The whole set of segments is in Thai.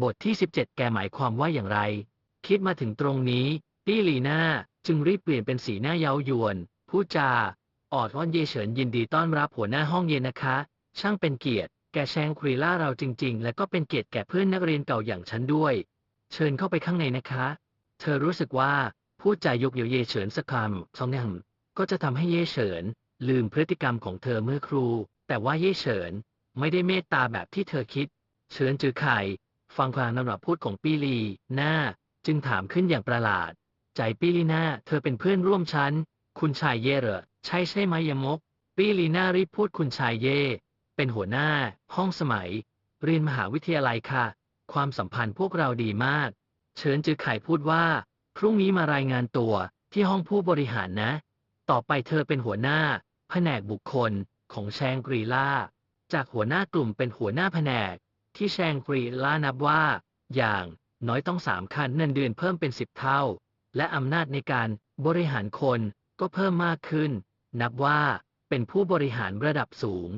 บทที่ 17 แกหมายความว่าอย่างไร คิดมาถึงตรงนี้ ตี้ลีน่าจึงรีบเปลี่ยนเป็นสีหน้าเย้ายวน พูดจา ออดอ้อนเยเฉินยินดีต้อนรับหัวหน้าห้องเย็นนะคะ ช่างเป็นเกียรติ แกแชงครีล่าเราจริง ๆ และก็เป็นเกียรติแก่เพื่อนนักเรียนเก่าอย่างฉันด้วย เชิญเข้าไปข้างในนะคะ เธอรู้สึกว่าพูดจายกเยวเยเฉินสักคำสองอย่งก็จะทำให้เย่เฉิน ลืมพฤติกรรมของเธอเมื่อครู แต่ว่าเย่เฉิน ไม่ได้เมตตาแบบที่เธอคิด เฉินจือไข่ ฟังความนำหรับพูดของปี้ลีหน้า จึงถามขึ้นอย่างประหลาด ใจปี้ลีน่าเธอเป็นเพื่อนร่วมชั้น คุณชายเย่เหรอ ใช่ใช่ไหมยมก ปี้ลีน่ารีบพูดคุณชายเย่ เป็นหัวหน้า ห้องสมัย เรียนมหาวิทยาลัยค่ะ ความสัมพันธ์พวกเราดีมากเฉินจือไข่พูดว่า พรุ่งนี้มารายงานตัวที่ห้องผู้บริหารนะ ต่อไปเธอเป็นหัวหน้า แผนกบุคคลของแชงกรีล่า จากหัวหน้ากลุ่มเป็นหัวหน้าแผนก ที่แชงกรีล่านับว่า อย่างน้อยต้องสามขั้นเงินเดือนเพิ่มเป็นสิบเท่า และอำนาจในการบริหารคนก็เพิ่มมากขึ้น นับว่าเป็นผู้บริหารระดับสูง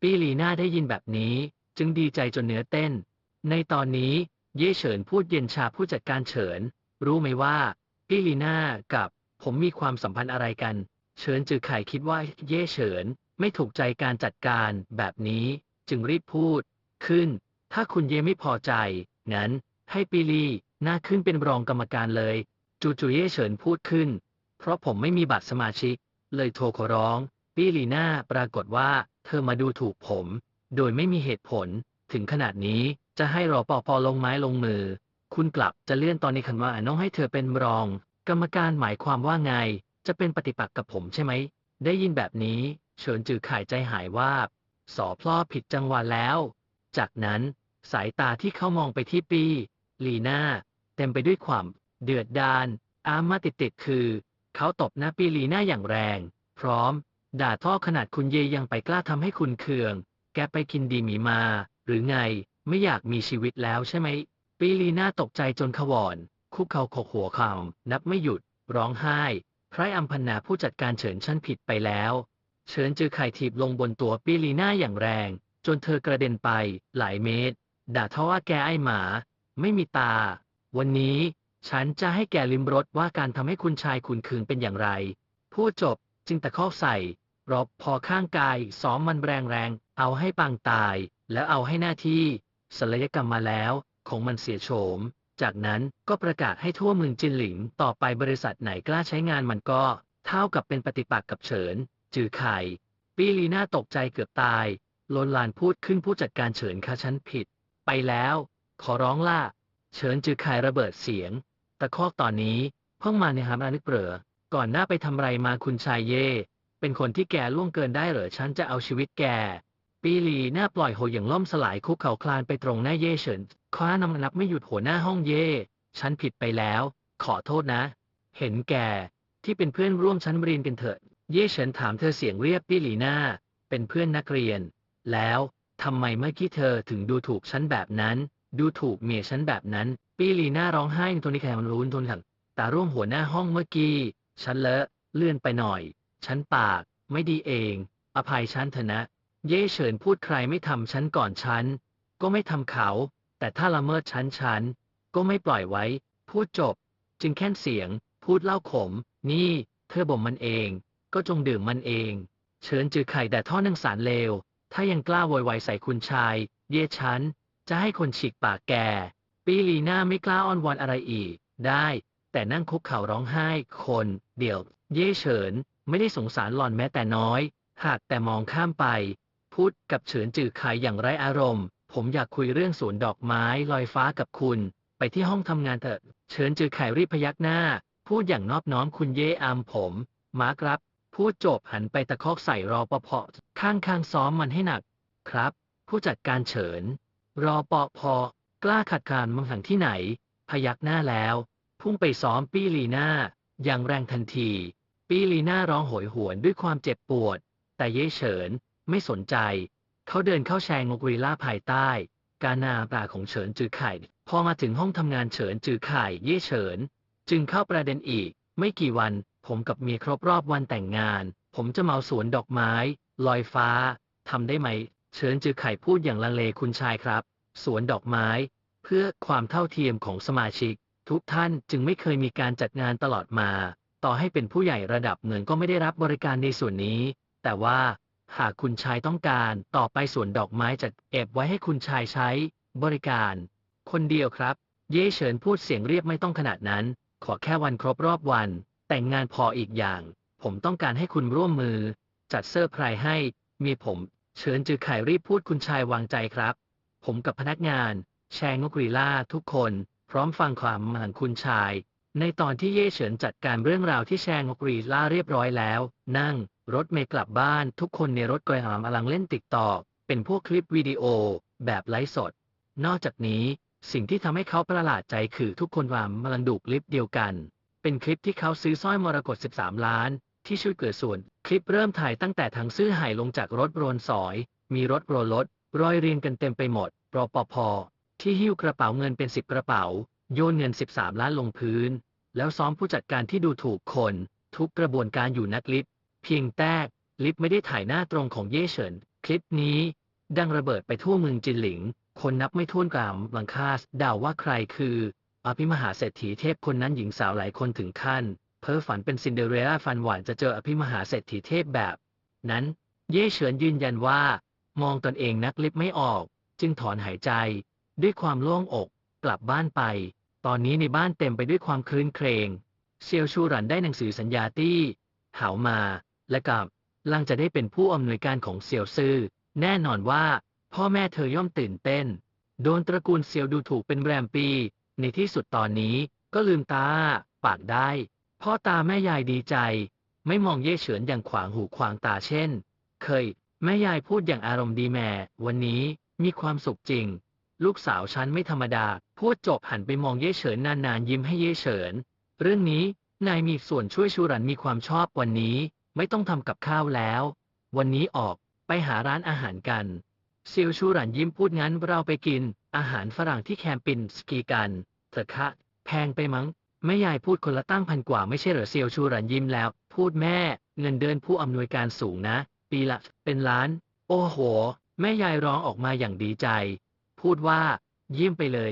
ปีลีน่าได้ยินแบบนี้ จึงดีใจจนเนื้อเต้น ในตอนนี้เย่เฉินพูดเย็นชาผู้จัดการเฉิน รู้ไหมว่าปีลีน่ากับผมมีความสัมพันธ์อะไรกัน เฉินจือไข่คิดว่าเย่เฉินไม่ถูกใจการจัดการแบบนี้ จึงรีบพูด ขึ้น ถ้าคุณเย่ไม่พอใจ งั้น ให้ปีลีน่าขึ้นเป็นรองกรรมการเลย จูจูเย่เฉินพูดขึ้น เพราะผมไม่มีบัตรสมาชิก เลยโทรขอร้องปีลีน่าปรากฏว่า เธอมาดูถูกผม โดยไม่มีเหตุผล ถึงขนาดนี้จะให้รอปอปอลงไม้ลงมือ คุณกลับจะเลื่อนตอนนี้คันว่าน้องให้เธอเป็นรอง กรรมการหมายความว่าไง จะเป็นปฏิปักษ์กับผมใช่ไหม ได้ยินแบบนี้ เฉินจือข่ายใจหายวาบสอพลอผิดจังหวะแล้ว จากนั้น สายตาที่เขามองไปที่ปีลีน่า เต็มไปด้วยความเดือดดาลอามาติดติดๆคือ เขาตบหน้าปีลีน่าอย่างแรง พร้อม ด่าท่อขนาดคุณเยยังไปกล้าทำให้คุณเคือง แกไปกินดีหมีมา หรือไงไม่อยากมีชีวิตแล้วใช่ไหมปีลีน่าตกใจจนขวอน คุกเข่าขกหัวเข่านับไม่หยุด ร้องไห้พระอัมพันนาผู้จัดการเฉินชั้นผิดไปแล้ว เฉินจือไข่ถีบลงบนตัวปีลีน่าอย่างแรง จนเธอกระเด็นไปหลายเมตร ด่าทว่าแกไอหมา ไม่มีตา วันนี้ ฉันจะให้แกลิมรสว่าการทำให้คุณชายขุนเคืองเป็นอย่างไร พูดจบจึงตะคอกใส่ รอบพอข้างกายซ้อมมันแรงแรงๆเอาให้ปางตาย แล้วเอาให้หน้าที่ศัลยกรรมมาแล้วของมันเสียโฉม จากนั้นก็ประกาศให้ทั่วเมืองจินหลิง ต่อไปบริษัทไหนกล้าใช้งานมันก็ เท่ากับเป็นปฏิปักษ์กับเฉิน จือไข่ ปีลีน่าตกใจเกือบตาย โลนลานพูดขึ้นผู้จัดการเฉินคะฉันผิด ไปแล้ว ขอร้องล่ะ เฉินจือไข่ระเบิดเสียง ตะคอกตอนนี้เพิ่งมาในฮามอานึกเปรอก่อนหน้าไปทำไรมาคุณชายเย่ เป็นคนที่แกล่วงเกินได้เหรอฉันจะเอาชีวิตแก ปีลีหน้าปล่อยโหอย่างล่มสลายคุกเข่าคลานไปตรงหน้าเย่เฉินคว้านำนับไม่หยุดหัวหน้าห้องเย่ ฉันผิดไปแล้ว ขอโทษนะ เห็นแกที่เป็นเพื่อนร่วมชั้นเรียนกันเถอะ เย่เฉินถามเธอเสียงเรียบปีลีหน้า เป็นเพื่อนนักเรียน แล้ว ทำไมเมื่อกี้เธอถึงดูถูกฉันแบบนั้น ดูถูกเมียฉันแบบนั้น ปีลีน่าร้องไห้โทนิแคมันรุนทนขังตาร่วมหัวหน้าห้องเมื่อกี้ ฉันเลอะเลื่อนไปหน่อย ฉันปาก ไม่ดีเอง อภัยฉันเถอะนะ เย่เฉินพูดใครไม่ทำฉันก่อนฉัน ก็ไม่ทำเขา แต่ถ้าละเมิดฉันฉัน ก็ไม่ปล่อยไว้ พูดจบ จึงแค่นเสียง พูดเล่าขม นี่ เธอบ่มมันเอง ก็จงดื่มมันเองเชิญจือไข่แต่ท่อนังสารเลว ถ้ายังกล้าโวยวายใส่คุณชาย เย่ฉัน จะให้คนฉีกปากแก ปีลีน่าไม่กล้าอ้อนวอนอะไรอีก ได้ แต่นั่งคุกเข่าร้องไห้ คน เดี๋ยว เย่เฉิน ไม่ได้สงสารหล่อนแม้แต่น้อย หากแต่มองข้ามไปพูดกับเฉินจือไข่อย่างไร้อารมณ์ ผมอยากคุยเรื่องสวนดอกไม้ลอยฟ้ากับคุณ ไปที่ห้องทำงานเถอะ เฉินจือไข่รีบพยักหน้า พูดอย่างนอบน้อมคุณเย่อามผม มาครับ พูดจบหันไปตะคอกใส่รอปภข้างข้างๆซ้อมมันให้หนัก ครับ ผู้จัดการเฉิน รอปภกล้าขัดขานมังหังที่ไหน พยักหน้าแล้ว พุ่งไปซ้อมปี้ลีน่าอย่างแรงทันที ปี้ลีน่าร้องโหยหวนด้วยความเจ็บปวด แต่เย่เฉินไม่สนใจ เขาเดินเข้าแชงงกรีล่าภายใต้ การนาปราของเฉินจือไข่ พอมาถึงห้องทำงานเฉินจือไข่เย่เฉิน จึงเข้าประเด็นอีก ไม่กี่วัน ผมกับเมียครบรอบวันแต่งงาน ผมจะเมาสวนดอกไม้ ลอยฟ้าทำได้ไหมเฉินจือไข่พูดอย่างลังเลคุณชายครับ สวนดอกไม้ เพื่อความเท่าเทียมของสมาชิก ทุกท่านจึงไม่เคยมีการจัดงานตลอดมา ต่อให้เป็นผู้ใหญ่ระดับเงินก็ไม่ได้รับบริการในส่วนนี้ แต่ว่า หากคุณชายต้องการต่อไปสวนดอกไม้จัดเก็บไว้ให้คุณชายใช้ บริการ คนเดียวครับ เย่เฉินพูดเสียงเรียบไม่ต้องขนาดนั้น ขอแค่วันครบรอบวัน แต่งงานพออีกอย่าง ผมต้องการให้คุณร่วมมือ จัดเซอร์ไพรส์ให้ มีผม เชิญจือไข่รีบพูดคุณชายวางใจครับ ผมกับพนักงาน แชร์งกรีล่าทุกคน พร้อมฟังความหมางคุณชาย ในตอนที่เย่เฉินจัดการเรื่องราวที่แชร์งกรีล่าเรียบร้อยแล้ว นั่ง รถเมล์กลับบ้านทุกคนในรถกระหำอลังเล่นติ๊กตอกเป็นพวกคลิปวิดีโอ แบบไลฟ์สด นอกจากนี้สิ่งที่ทำให้เขาประหลาดใจคือทุกคนวามมลังดูคลิปเดียวกัน เป็นคลิปที่เขาซื้อสร้อยมรกต 13 ล้าน ที่ช่วยเกิดส่วน คลิปเริ่มถ่ายตั้งแต่ทางซื้อหายลงจากรถโรนสอย มีรถโรลดรอยเรียงกันเต็มไปหมด รอปภที่หิ้วกระเป๋าเงินเป็น 10 กระเป๋า โยนเงิน 13 ล้านลงพื้น แล้วซ้อมผู้จัดการที่ดูถูกคน ทุกกระบวนการอยู่นักลิฟเพียงแตกลิฟไม่ได้ถ่ายหน้าตรงของเย่เฉิน คลิปนี้ ดังระเบิดไปทั่วเมืองจินหลิง คนนับไม่ถ้วนกรามลังคาสเดาว่าใครคือ อภิมหาเศรษฐีเทพคนนั้นหญิงสาวหลายคนถึงขั้น เพ้อฝันเป็นซินเดอเรลล่าฟันหวานจะเจออภิมหาเศรษฐีเทพแบบ นั้น เย่เฉินยืนยันว่า มองตนเองนักลิฟไม่ออก จึงถอนหายใจ ด้วยความโล่งอก กลับบ้านไป ตอนนี้ในบ้านเต็มไปด้วยความคลื้นเครงเซียวชูหรันได้หนังสือสัญญาตี้หาวมา และกับลังจะได้เป็นผู้อำนวยการของเซียวซื่อ แน่นอนว่า พ่อแม่เธอย่อมตื่นเต้น โดนตระกูลเซียวดูถูกเป็นแรมปี ในที่สุดตอนนี้ก็ลืมตา ปากได้ พ่อตาแม่ยายดีใจ ไม่มองเย่เฉินอย่างขวางหูขวางตาเช่น เคย แม่ยายพูดอย่างอารมณ์ดีแม่ วันนี้มีความสุขจริง ลูกสาวฉันไม่ธรรมดา พูดจบหันไปมองเย่เฉินนานๆยิ้มให้เย่เฉิน เรื่องนี้นายมีส่วนช่วยชูรันมีความชอบวันนี้ ไม่ต้องทำกับข้าวแล้ว วันนี้ออกไปหาร้านอาหารกัน เซียวชูหลันยิ้มพูดงั้นเราไปกิน อาหารฝรั่งที่แคมปินสกีกัน เถอะคะ แพงไปมั้งแม่ยายพูดคนละตั้งพันกว่าไม่ใช่เหรอเซียวชูหลันยิ้มแล้ว พูดแม่ เงินเดือนผู้อำนวยการสูงนะ ปีละเป็นล้าน โอ้โห แม่ยายร้องออกมาอย่างดีใจ พูดว่ายิ้มไปเลย